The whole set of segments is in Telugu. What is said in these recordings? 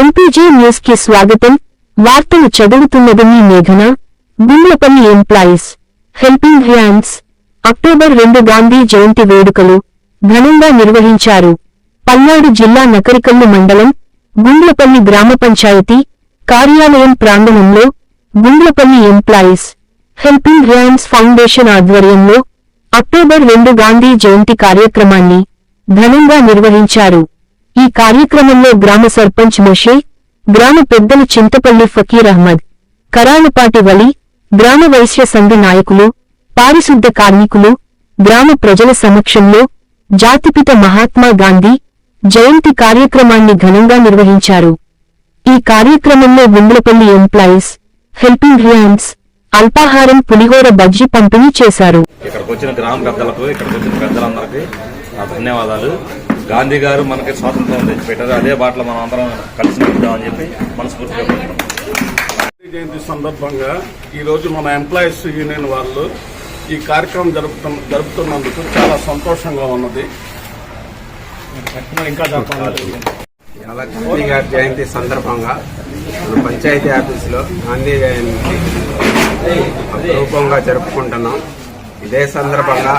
ఎంపీజే న్యూస్కి స్వాగతం. వార్తలు చదువుతున్నది మీ మేఘన. Gundlapalli employees. Helping hands. October రెండు గాంధీ జయంతి వేడుకలు ఘనంగా నిర్వహించారు. పల్నాడు జిల్లా నకరికల్లు మండలం గుండ్లపల్లి గ్రామ పంచాయతీ కార్యాలయం ప్రాంగణంలో Gundlapalli employees helping hands foundation ఆధ్వర్యంలో అక్టోబర్ రెండు గాంధీ జయంతి కార్యక్రమాన్ని ఘనంగా నిర్వహించారు. ఈ కార్యక్రమంలో గ్రామ సర్పంచ్ మషే గ్రామ పెద్దలు చింతపల్లి ఫకీర్ అహ్మద్ కరానుపాటి వలి గ్రామ వైశ్య సంఘ నాయకులు పారిశుద్ధ కార్మికులు గ్రామ ప్రజల సమక్షంలో జాతిపిత మహాత్మా గాంధీ జయంతి కార్యక్రమాన్ని ఘనంగా నిర్వహించారు. ఈ కార్యక్రమంలో గుండ్లపల్లి ఎంప్లాయీస్ హెల్పింగ్ హ్యాండ్స్ అల్పాహారం పులిహోర బజ్జీ పంపిణీ చేశారు. ఇక్కడికి వచ్చిన గ్రామ పెద్దలకు ఇక్కడికి వచ్చిన పెద్దలందరికీ నా ధన్యవాదాలు. గాంధీ గారు మనకి స్వాతంత్రం తెచ్చిపెట్టారు. అదే బాటలో మనం అందరం కలిసి నడుద్దామని చెప్పి మనస్ఫూర్తిగా కోరుకుంటున్నాం. గాంధీ జయంతి సందర్భంగా ఈరోజు మన ఎంప్లాయీస్ యూనియన్ వాళ్ళు ఈ కార్యక్రమం జరుపుతున్న జరుపుతున్నందుకు చాలా సంతోషంగా ఉన్నది. ఇవాళ గాంధీ గారి జయంతి సందర్భంగా మన పంచాయతీ ఆఫీసులో గాంధీ జయంతి అపురూపంగా జరుపుకుంటున్నాం. ఇదే సందర్భంగా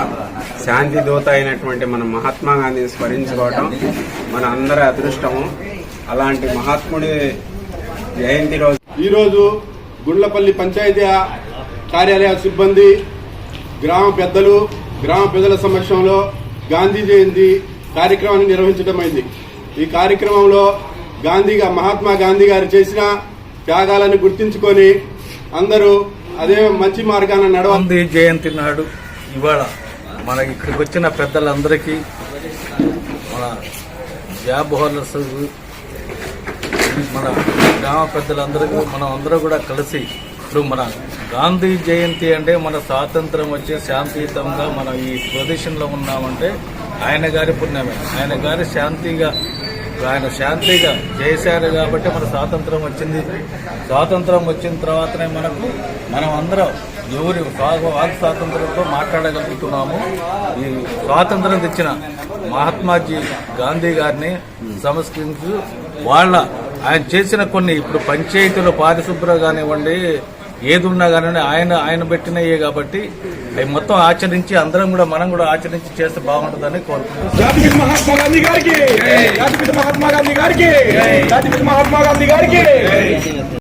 శాంతి దూత అయినటువంటి మన మహాత్మా గాంధీని స్మరించుకోవటం మన అందరి అదృష్టము. అలాంటి మహాత్ముడి జయంతి రోజు. ఈరోజు గుండ్లపల్లి పంచాయతీ కార్యాలయ సిబ్బంది గ్రామ పెద్దలు గ్రామ ప్రజల సమక్షంలో గాంధీ జయంతి కార్యక్రమాన్ని నిర్వహించడమైంది ఈ కార్యక్రమంలో గాంధీగా మహాత్మా గాంధీ గారు చేసిన త్యాగాలను గుర్తించుకొని అందరూ అదే మంచి మార్గాన నడవ జయంతి నాడు ఇవాళ మన ఇక్కడికి వచ్చిన పెద్దలందరికీ మన జాబ్ హోల్డర్స్ మన గ్రామ పెద్దలందరికీ మనం అందరూ కూడా కలిసి ఇప్పుడు మన గాంధీ జయంతి అంటే మన స్వాతంత్రం వచ్చి శాంతియుతంగా మనం ఈ ప్రదేశంలో ఉన్నామంటే ఆయన గారి పుణ్యమే. ఆయన గారి శాంతిగా ఆయన శాంతిగా చేశారు కాబట్టి మన స్వాతంత్రం వచ్చింది. స్వాతంత్రం వచ్చిన తర్వాతనే మనకు మనం అందరం ఎవరి వాక్ స్వాతంత్రంతో మాట్లాడగలుగుతున్నాము ఈ స్వాతంత్రం తెచ్చిన మహాత్మాజీ గాంధీ గారిని సంస్కరించి వాళ్ళ ఆయన చేసిన కొన్ని ఇప్పుడు పంచాయతీలు పారిశుభ్ర కానివ్వండి ఏది ఉన్నా కానీ ఆయన ఆయన పెట్టినయే కాబట్టి అవి మొత్తం ఆచరించి అందరం కూడా మనం కూడా ఆచరించి చేస్తే బాగుంటుందని కోరుకుంటున్నాం. జాతిపిత మహాత్మా గాంధీ గారికి! జాతిపిత మహాత్మా గాంధీ గారికి! జాతిపిత మహాత్మా గాంధీ గారికి!